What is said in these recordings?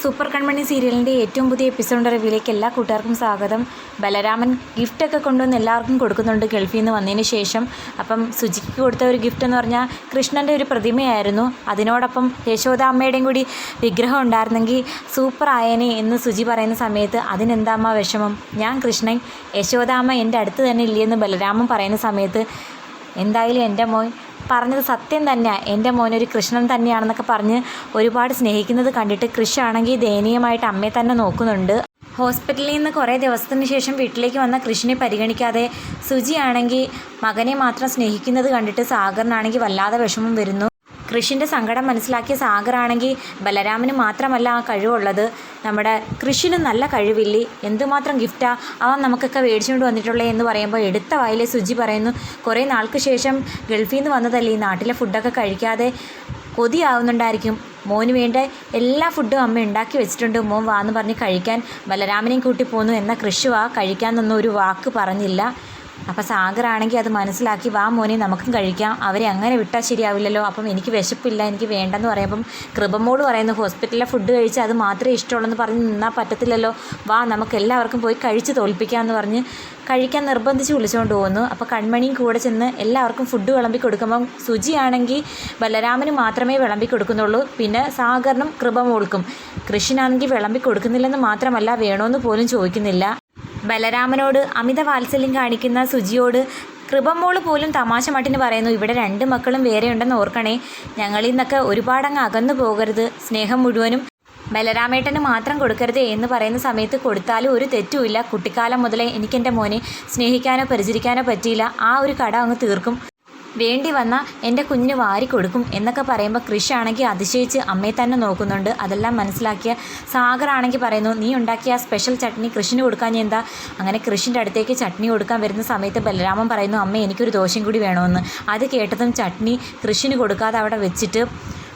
Super കൺമണി സീരിയലിന്റെ ഏറ്റവും പുതിയ എപ്പിസോഡ് റിവ്യൂലേക്ക് എല്ലാ കൂട്ടുകാർക്കും സ്വാഗതം. ബലരാമൻ ഗിഫ്റ്റൊക്കെ കൊണ്ടുവന്ന് എല്ലാവർക്കും കൊടുക്കുന്നുണ്ട് ഗൾഫിൽ നിന്ന് വന്നതിന് ശേഷം. അപ്പം സുജിക്ക് കൊടുത്ത ഒരു ഗിഫ്റ്റ് എന്ന് പറഞ്ഞാൽ കൃഷ്ണന്റെ ഒരു പ്രതിമയായിരുന്നു. അതിനോടൊപ്പം യശോദാമ്മയുടെയും കൂടി വിഗ്രഹം ഉണ്ടായിരുന്നെങ്കിൽ സൂപ്പർ ആയേനെ എന്ന് സുജി പറയുന്ന സമയത്ത് അതിനെന്താമ്മ വിഷമം? ഞാൻ കൃഷ്ണൻ യശോദാമ്മ എന്റെ അടുത്ത് തന്നെ ഇല്ലയെന്ന് ബലരാമൻ പറയുന്ന സമയത്ത് എന്തായാലും എന്റെ മോൻ പറഞ്ഞത് സത്യം തന്നെയാണ് എന്റെ മോനൊരു കൃഷ്ണൻ തന്നെയാണെന്നൊക്കെ പറഞ്ഞ് ഒരുപാട് സ്നേഹിക്കുന്നത് കണ്ടിട്ട് കൃഷിയാണെങ്കിൽ ദയനീയമായിട്ട് അമ്മയെ തന്നെ നോക്കുന്നുണ്ട്. ഹോസ്പിറ്റലിൽ നിന്ന് കുറേ ദിവസത്തിന് ശേഷം വീട്ടിലേക്ക് വന്ന കൃഷിനെ പരിഗണിക്കാതെ സുജിയാണെങ്കിൽ മകനെ മാത്രം സ്നേഹിക്കുന്നത് കണ്ടിട്ട് സാഗറിനാണെങ്കിൽ വല്ലാതെ വിഷമം വരുന്നു. കൃഷിന്റെ സങ്കടം മനസ്സിലാക്കിയ സാഗറാണെങ്കിൽ ബലരാമന് മാത്രമല്ല ആ കഴിവുള്ളത്. നമ്മുടെ കൃഷിനും നല്ല കഴിവില്ലേ? എന്തുമാത്രം ഗിഫ്റ്റാ? അവൻ നമുക്കൊക്കെ മേടിച്ചുകൊണ്ട് വന്നിട്ടുള്ളേ എന്ന് പറയുമ്പോൾ എടുത്ത വായിലെ സുജി പറയുന്നു കുറേ നാൾക്ക് ശേഷം ഗൾഫിൽ നിന്ന് വന്നതല്ലേ ഈ നാട്ടിലെ ഫുഡൊക്കെ കഴിക്കാതെ കൊതിയാവുന്നുണ്ടായിരിക്കും. മോന് വേണ്ട എല്ലാ ഫുഡും അമ്മ ഉണ്ടാക്കി വെച്ചിട്ടുണ്ട്. മോൻ വാന്ന് പറഞ്ഞ് കഴിക്കാൻ ബലരാമനെയും കൂട്ടി പോന്നു. എന്ന കൃഷി വാ കഴിക്കാമെന്നൊന്നും ഒരു വാക്ക് പറഞ്ഞില്ല. അപ്പോൾ സാഗറാണെങ്കിൽ അത് മനസ്സിലാക്കി വാ മോനെ നമുക്കും കഴിക്കാം. അവരെ അങ്ങനെ വിട്ടാൽ ശരിയാവില്ലല്ലോ. അപ്പം എനിക്ക് വിശപ്പില്ല എനിക്ക് വേണ്ടെന്ന് പറയുമ്പം കൃപമോട് പറയുന്നു ഹോസ്പിറ്റലിലെ ഫുഡ് കഴിച്ച് അത് മാത്രമേ ഇഷ്ടമുള്ളൂ എന്ന് പറഞ്ഞ് നിന്നാൽ പറ്റത്തില്ലല്ലോ. വാ നമുക്ക് എല്ലാവർക്കും പോയി കഴിച്ച് തോൽപ്പിക്കാമെന്ന് പറഞ്ഞ് കഴിക്കാൻ നിർബന്ധിച്ച് വിളിച്ചുകൊണ്ട് പോകുന്നു. അപ്പോൾ കൺമണിയും കൂടെ ചെന്ന് എല്ലാവർക്കും ഫുഡ് വിളമ്പി കൊടുക്കുമ്പം സുജിയാണെങ്കിൽ ബലരാമന് മാത്രമേ വിളമ്പി കൊടുക്കുന്നുള്ളൂ. പിന്നെ സാഗറിനും കൃപമോൾക്കും. കൃഷിനാണെങ്കിൽ വിളമ്പി കൊടുക്കുന്നില്ലെന്ന് മാത്രമല്ല വേണമെന്ന് പോലും ചോദിക്കുന്നില്ല. ബലരാമനോട് അമിത വാത്സല്യം കാണിക്കുന്ന സുജിയോട് കൃപമോൾ പോലും തമാശ മട്ടിന് പറയുന്നു. ഇവിടെ രണ്ട് മക്കളും വേറെ ഉണ്ടെന്ന് ഓർക്കണേ. ഞങ്ങളിൽ നിന്നൊക്കെ ഒരുപാടങ്ങ് അകന്നു പോകരുത്. സ്നേഹം മുഴുവനും ബലരാമേട്ടന് മാത്രം കൊടുക്കരുത് എന്ന് പറയുന്ന സമയത്ത് കൊടുത്താലും ഒരു തെറ്റുമില്ല കുട്ടിക്കാലം മുതലേ എനിക്കെന്റെ മോനെ സ്നേഹിക്കാനോ പരിചരിക്കാനോ പറ്റിയില്ല. ആ ഒരു കട അങ്ങ് തീർക്കും. വേണ്ടി വന്നാൽ എന്റെ കുഞ്ഞിന് വാരി കൊടുക്കും എന്നൊക്കെ പറയുമ്പോൾ കൃഷി ആണെങ്കിൽ അതിശയിച്ച് അമ്മയെ തന്നെ നോക്കുന്നുണ്ട്. അതെല്ലാം മനസ്സിലാക്കിയ സാഗർ ആണെങ്കിൽ പറയുന്നു നീ ഉണ്ടാക്കിയ ആ സ്പെഷ്യൽ ചട്നി കൃഷിന് കൊടുക്കാൻ ഞാൻ എന്താ? അങ്ങനെ കൃഷിന്റെ അടുത്തേക്ക് ചട്നി കൊടുക്കാൻ വരുന്ന സമയത്ത് ബലരാമൻ പറയുന്നു അമ്മ എനിക്കൊരു ദോഷം കൂടി വേണമെന്ന്. അത് കേട്ടതും ചട്നി കൃഷിന് കൊടുക്കാതെ അവിടെ വെച്ചിട്ട്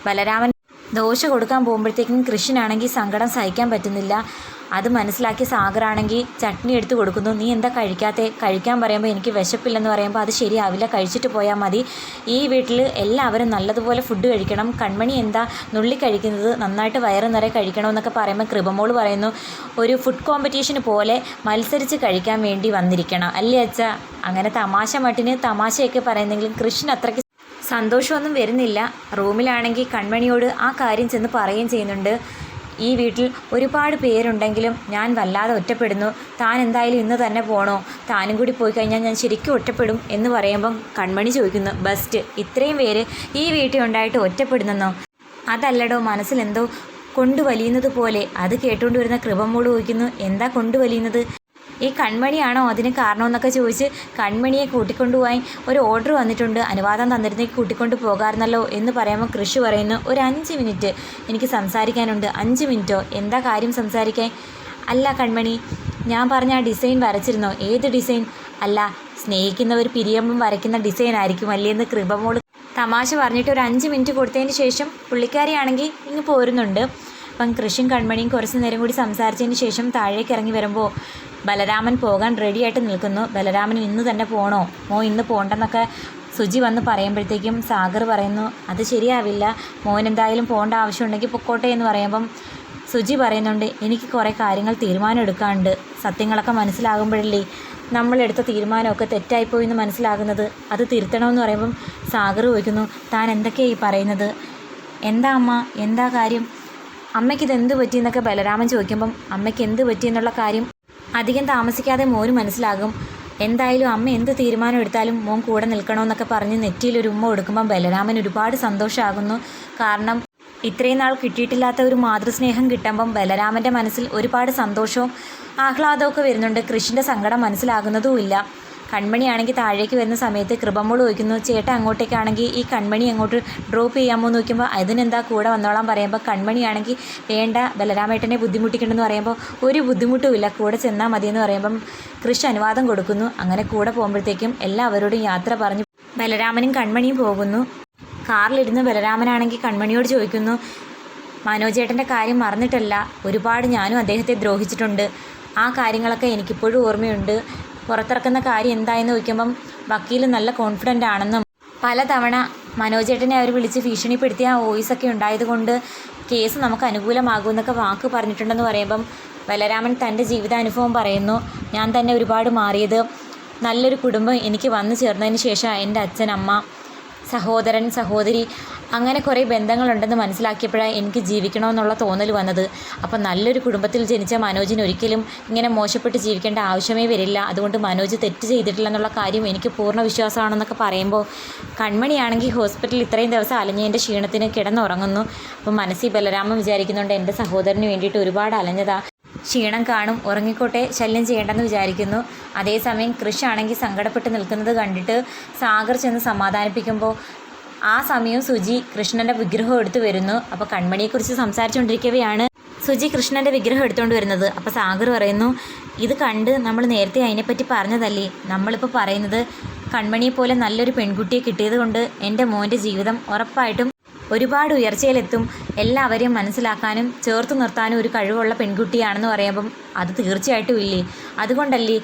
ബലരാമൻ ദോശ കൊടുക്കാൻ പോകുമ്പോഴത്തേക്കും കൃഷിനാണെങ്കിൽ സങ്കടം സഹിക്കാൻ പറ്റുന്നില്ല. അത് മനസ്സിലാക്കി സാഗറാണെങ്കിൽ ചട്നി എടുത്ത് കൊടുക്കുന്നു. നീ എന്താ കഴിക്കാത്തേ? കഴിക്കാൻ പറയുമ്പോൾ എനിക്ക് വിശപ്പില്ലെന്ന് പറയുമ്പോൾ അത് ശരിയാവില്ല. കഴിച്ചിട്ട് പോയാൽ മതി. ഈ വീട്ടിൽ എല്ലാവരും നല്ലതുപോലെ ഫുഡ് കഴിക്കണം. കൺമണി എന്താ നുള്ളി കഴിക്കുന്നത്? നന്നായിട്ട് വയറ് നിറയെ കഴിക്കണമെന്നൊക്കെ പറയുമ്പോൾ കൃപമോൾ പറയുന്നു. ഒരു ഫുഡ് കോമ്പറ്റീഷന് പോലെ മത്സരിച്ച് കഴിക്കാൻ വേണ്ടി വന്നിരിക്കണം. അല്ലേ അച്ഛ? അങ്ങനെ തമാശ മട്ടിന് തമാശയൊക്കെ പറയുന്നെങ്കിലും കൃഷ്ണൻ അത്രയ്ക്ക് സന്തോഷമൊന്നും വരുന്നില്ല. റൂമിലാണെങ്കിൽ കൺമണിയോട് ആ കാര്യം ചെന്ന് പറയുകയും ചെയ്യുന്നുണ്ട്. ഈ വീട്ടിൽ ഒരുപാട് പേരുണ്ടെങ്കിലും ഞാൻ വല്ലാതെ ഒറ്റപ്പെടുന്നു. താൻ എന്തായാലും ഇന്ന് തന്നെ പോണോ? താനും കൂടി പോയി കഴിഞ്ഞാൽ ഞാൻ ശരിക്കും ഒറ്റപ്പെടും എന്ന് പറയുമ്പം കൺമണി ചോദിക്കുന്നു ബെസ്റ്റ്. ഇത്രയും പേര് ഈ വീട്ടിൽ ഉണ്ടായിട്ട് ഒറ്റപ്പെടുന്നെന്നോ? അതല്ലടോ മനസ്സിലെന്തോ കൊണ്ടുവലിയുന്നത് പോലെ. അത് കേട്ടുകൊണ്ട് വരുന്ന കൃപമോട് ചോദിക്കുന്നു എന്താ കൊണ്ടുവലിയുന്നത്? ഈ കൺമണിയാണോ അതിന് കാരണമെന്നൊക്കെ ചോദിച്ച് കൺമണിയെ കൂട്ടിക്കൊണ്ടുപോയി ഒരു ഓർഡർ വന്നിട്ടുണ്ട്. അനുവാദം തന്നിരുന്നെങ്കിൽ കൂട്ടിക്കൊണ്ട് പോകാറുന്നല്ലോ എന്ന് പറയുമ്പോൾ കൃഷി പറയുന്നു ഒരു അഞ്ച് മിനിറ്റ് എനിക്ക് സംസാരിക്കാനുണ്ട്. അഞ്ച് മിനിറ്റോ? എന്താ കാര്യം സംസാരിക്കാൻ? അല്ല കൺമണി ഞാൻ പറഞ്ഞ ആ ഡിസൈൻ വരച്ചിരുന്നോ? ഏത് ഡിസൈൻ? അല്ല സ്നേഹിക്കുന്നവർ പിരിയുമ്പം വരയ്ക്കുന്ന ഡിസൈൻ ആയിരിക്കും അല്ലേ അല്ലേന്ന് കൃപമോൾ തമാശ പറഞ്ഞിട്ട് ഒരു അഞ്ച് മിനിറ്റ് കൊടുത്തതിന് ശേഷം പുള്ളിക്കാരിയാണെങ്കിൽ ഇങ്ങ് പോരുന്നുണ്ട്. അപ്പം കൃഷിയും കൺമണിയും കുറച്ച് നേരം കൂടി സംസാരിച്ചതിന് ശേഷം താഴേക്ക് ഇറങ്ങി വരുമ്പോൾ ബലരാമൻ പോകാൻ റെഡിയായിട്ട് നിൽക്കുന്നു. ബലരാമൻ ഇന്ന് തന്നെ പോകണോ മോ ഇന്ന് പോകണ്ടെന്നൊക്കെ സുജി വന്ന് പറയുമ്പോഴത്തേക്കും സാഗർ പറയുന്നു അത് ശരിയാവില്ല. മോൻ എന്തായാലും പോകേണ്ട ആവശ്യമുണ്ടെങ്കിൽ പൊക്കോട്ടെ എന്ന് പറയുമ്പം സുജി പറയുന്നുണ്ട് എനിക്ക് കുറേ കാര്യങ്ങൾ തീരുമാനം എടുക്കാണ്ട് സത്യങ്ങളൊക്കെ മനസ്സിലാകുമ്പോഴല്ലേ നമ്മളെടുത്ത തീരുമാനമൊക്കെ തെറ്റായിപ്പോയി എന്ന് മനസ്സിലാകുന്നത്. അത് തിരുത്തണമെന്ന് പറയുമ്പം സാഗർ ചോദിക്കുന്നു താൻ എന്തൊക്കെയാണ് ഈ പറയുന്നത്? എന്താ അമ്മ? എന്താ കാര്യം? അമ്മയ്ക്ക് ഇത് എന്ത് പറ്റിയെന്നൊക്കെ ബലരാമൻ ചോദിക്കുമ്പം അമ്മയ്ക്ക് എന്ത് പറ്റിയെന്നുള്ള കാര്യം അധികം താമസിക്കാതെ മോന് മനസ്സിലാകും. എന്തായാലും അമ്മ എന്ത് തീരുമാനം എടുത്താലും മോൻ കൂടെ നിൽക്കണമെന്നൊക്കെ പറഞ്ഞ് നെറ്റിയിൽ ഒരു ഉമ്മ കൊടുക്കുമ്പോൾ ബലരാമൻ ഒരുപാട് സന്തോഷമാകുന്നു കാരണം ഇത്രയും നാൾ കിട്ടിയിട്ടില്ലാത്ത ഒരു മാതൃസ്നേഹം കിട്ടുമ്പം ബലരാമന്റെ മനസ്സിൽ ഒരുപാട് സന്തോഷവും ആഹ്ലാദമൊക്കെ വരുന്നുണ്ട്. കൃഷിന്റെ സങ്കടം മനസ്സിലാകുന്നതുമില്ല. കൺമണിയാണെങ്കിൽ താഴേക്ക് വരുന്ന സമയത്ത് കൃപമോൾ ചോദിക്കുന്നു ചേട്ടൻ അങ്ങോട്ടേക്കാണെങ്കിൽ ഈ കൺമണി അങ്ങോട്ട് ഡ്രോപ്പ് ചെയ്യാമോ? എന്ന് നോക്കുമ്പോൾ അതിനെന്താ കൂടെ വന്നോളാൻ? പറയുമ്പോൾ കൺമണിയാണെങ്കിൽ വേണ്ട ബലരാമേട്ടനെ ബുദ്ധിമുട്ടിക്കണമെന്ന് പറയുമ്പോൾ ഒരു ബുദ്ധിമുട്ടുമില്ല കൂടെ ചെന്നാൽ മതിയെന്ന് പറയുമ്പം കൃഷി അനുവാദം കൊടുക്കുന്നു. അങ്ങനെ കൂടെ പോകുമ്പോഴത്തേക്കും എല്ലാവരോടും യാത്ര പറഞ്ഞു ബലരാമനും കൺമണിയും പോകുന്നു. കാറിലിരുന്ന് ബലരാമനാണെങ്കിൽ കൺമണിയോട് ചോദിക്കുന്നു മനോജേട്ടന്റെ കാര്യം മറന്നിട്ടല്ല ഒരുപാട് ഞാനും അദ്ദേഹത്തെ ദ്രോഹിച്ചിട്ടുണ്ട്. ആ കാര്യങ്ങളൊക്കെ എനിക്കിപ്പോഴും ഓർമ്മയുണ്ട്. പുറത്തിറക്കുന്ന കാര്യം എന്തായെന്ന് ചോദിക്കുമ്പം വക്കീൽ നല്ല കോൺഫിഡന്റ് ആണെന്നും പലതവണ മനോജേട്ടനെ അവർ വിളിച്ച് ഭീഷണിപ്പെടുത്തിയ ആ വോയിസൊക്കെ ഉണ്ടായതുകൊണ്ട് കേസ് നമുക്ക് അനുകൂലമാകുമെന്നൊക്കെ വാക്ക് പറഞ്ഞിട്ടുണ്ടെന്ന് പറയുമ്പം ബലരാമൻ തന്റെ ജീവിതാനുഭവം പറയുന്നു. ഞാൻ തന്നെ ഒരുപാട് മാറിയത്. നല്ലൊരു കുടുംബം എനിക്ക് വന്നു ചേർന്നതിന് ശേഷം എന്റെ അച്ഛൻ അമ്മ സഹോദരൻ സഹോദരി അങ്ങനെ കുറേ ബന്ധങ്ങളുണ്ടെന്ന് മനസ്സിലാക്കിയപ്പോഴാണ് എനിക്ക് ജീവിക്കണമെന്നുള്ള തോന്നൽ വന്നത്. അപ്പം നല്ലൊരു കുടുംബത്തിൽ ജനിച്ച മനോജിന് ഒരിക്കലും ഇങ്ങനെ മോശപ്പെട്ട് ജീവിക്കേണ്ട ആവശ്യമേ വരില്ല. അതുകൊണ്ട് മനോജ് തെറ്റ് ചെയ്തിട്ടില്ല എന്നുള്ള കാര്യം എനിക്ക് പൂർണ വിശ്വാസമാണെന്നൊക്കെ പറയുമ്പോൾ കൺമണിയാണെങ്കിൽ ഹോസ്പിറ്റലിൽ ഇത്രയും ദിവസം അലഞ്ഞതിന്റെ ക്ഷീണത്തിന് കിടന്നുറങ്ങുന്നു. അപ്പം മനസ്സിൽ ബലരാമൻ വിചാരിക്കുന്നുണ്ട് എന്റെ സഹോദരന് വേണ്ടിയിട്ട് ഒരുപാട് അലഞ്ഞതാ. ക്ഷീണം കാണും. ഉറങ്ങിക്കോട്ടെ ശല്യം ചെയ്യേണ്ടെന്ന് വിചാരിക്കുന്നു. അതേസമയം കൃഷി ആണെങ്കിൽ സങ്കടപ്പെട്ട് നിൽക്കുന്നത് കണ്ടിട്ട് സാഗർ ചെന്ന് സമാധാനിപ്പിക്കുമ്പോൾ ആ സമയം സുജി കൃഷ്ണന്റെ വിഗ്രഹം എടുത്തു വരുന്നു. അപ്പോൾ കൺമണിയെക്കുറിച്ച് സംസാരിച്ചുകൊണ്ടിരിക്കവെയാണ് സുജി കൃഷ്ണന്റെ വിഗ്രഹം എടുത്തുകൊണ്ട് വരുന്നത്. അപ്പോൾ സാഗർ പറയുന്നു ഇത് കണ്ട് നമ്മൾ നേരത്തെ അതിനെപ്പറ്റി പറഞ്ഞതല്ലേ? നമ്മളിപ്പോൾ പറയുന്നത് കൺമണിയെ പോലെ നല്ലൊരു പെൺകുട്ടിയെ കിട്ടിയത് കൊണ്ട് എന്റെ മോന്റെ ജീവിതം ഉറപ്പായിട്ടും ഒരുപാട് ഉയർച്ചയിലെത്തും. എല്ലാവരെയും മനസ്സിലാക്കാനും ചേർത്ത് നിർത്താനും ഒരു കഴിവുള്ള പെൺകുട്ടിയാണെന്ന് പറയുമ്പം അത് തീർച്ചയായിട്ടും ഇല്ലേ? അതുകൊണ്ടല്ലേ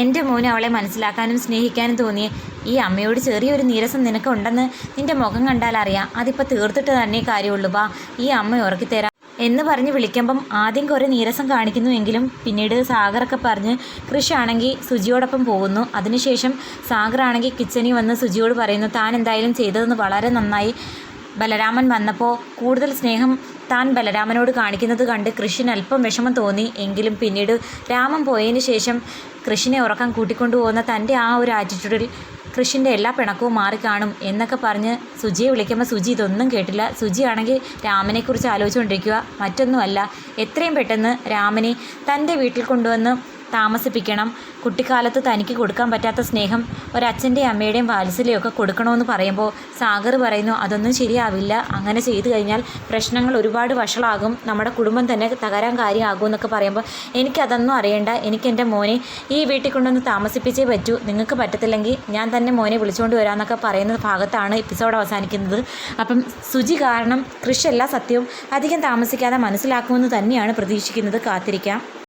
എന്റെ മോന് അവളെ മനസ്സിലാക്കാനും സ്നേഹിക്കാനും തോന്നിയ? ഈ അമ്മയോട് ചെറിയൊരു നീരസം നിനക്കുണ്ടെന്ന് നിന്റെ മുഖം കണ്ടാൽ അറിയാം. അതിപ്പോൾ തീർത്തിട്ട് തന്നെ കാര്യമുള്ളൂ. വാ ഈ അമ്മ ഉറക്കിത്തരാം എന്ന് പറഞ്ഞ് വിളിക്കുമ്പം ആദ്യം കുറേ നീരസം കാണിക്കുന്നു എങ്കിലും പിന്നീട് സാഗറൊക്കെ പറഞ്ഞ് കൃഷിയാണെങ്കിൽ സുജിയോടൊപ്പം പോകുന്നു. അതിനുശേഷം സാഗറാണെങ്കിൽ കിച്ചണിൽ വന്ന് സുജിയോട് പറയുന്നു താൻ എന്തായാലും ചെയ്തതെന്ന് വളരെ നന്നായി ബലരാമൻ വന്നപ്പോൾ കൂടുതൽ സ്നേഹം താൻ ബലരാമനോട് കാണിക്കുന്നത് കണ്ട് കൃഷിന് അല്പം വിഷമം തോന്നി. എങ്കിലും പിന്നീട് രാമൻ പോയതിന് ശേഷം കൃഷിനെ ഉറക്കം കൂട്ടിക്കൊണ്ടു പോകുന്ന തന്റെ ആ ഒരു ആറ്റിറ്റ്യൂഡിൽ കൃഷിന്റെ എല്ലാ പിണക്കവും മാറിക്കാണും എന്നൊക്കെ പറഞ്ഞ് സുജിയെ വിളിക്കുമ്പോൾ സുജി ഇതൊന്നും കേട്ടില്ല. സുജിയാണെങ്കിൽ രാമനെക്കുറിച്ച് ആലോചിച്ചുകൊണ്ടിരിക്കുക. മറ്റൊന്നുമല്ല എത്രയും പെട്ടെന്ന് രാമനെ തന്റെ വീട്ടിൽ കൊണ്ടുവന്ന് താമസിപ്പിക്കണം. കുട്ടിക്കാലത്ത് തനിക്ക് കൊടുക്കാൻ പറ്റാത്ത സ്നേഹം ഒരച്ഛന്റെയും അമ്മയുടെയും വാത്സല്യമൊക്കെ കൊടുക്കണമെന്ന് പറയുമ്പോൾ സാഗർ പറയുന്നു അതൊന്നും ശരിയാവില്ല. അങ്ങനെ ചെയ്തു കഴിഞ്ഞാൽ പ്രശ്നങ്ങൾ ഒരുപാട് വഷളാകും. നമ്മുടെ കുടുംബം തന്നെ തകരാൻ കാര്യമാകും എന്നൊക്കെ പറയുമ്പോൾ എനിക്കതൊന്നും അറിയണ്ട. എനിക്ക് എന്റെ മോനെ ഈ വീട്ടിൽ കൊണ്ടൊന്ന് താമസിപ്പിച്ചേ പറ്റൂ. നിങ്ങൾക്ക് പറ്റത്തില്ലെങ്കിൽ ഞാൻ തന്നെ മോനെ വിളിച്ചുകൊണ്ട് വരാമെന്നൊക്കെ പറയുന്ന ഭാഗത്താണ് എപ്പിസോഡ് അവസാനിക്കുന്നത്. അപ്പം സുജി കാരണം കൃഷി എല്ലാ സത്യവും. അധികം താമസിക്കാതെ മനസ്സിലാക്കുമെന്ന് തന്നെയാണ് പ്രതീക്ഷിക്കുന്നത്. കാത്തിരിക്കാം.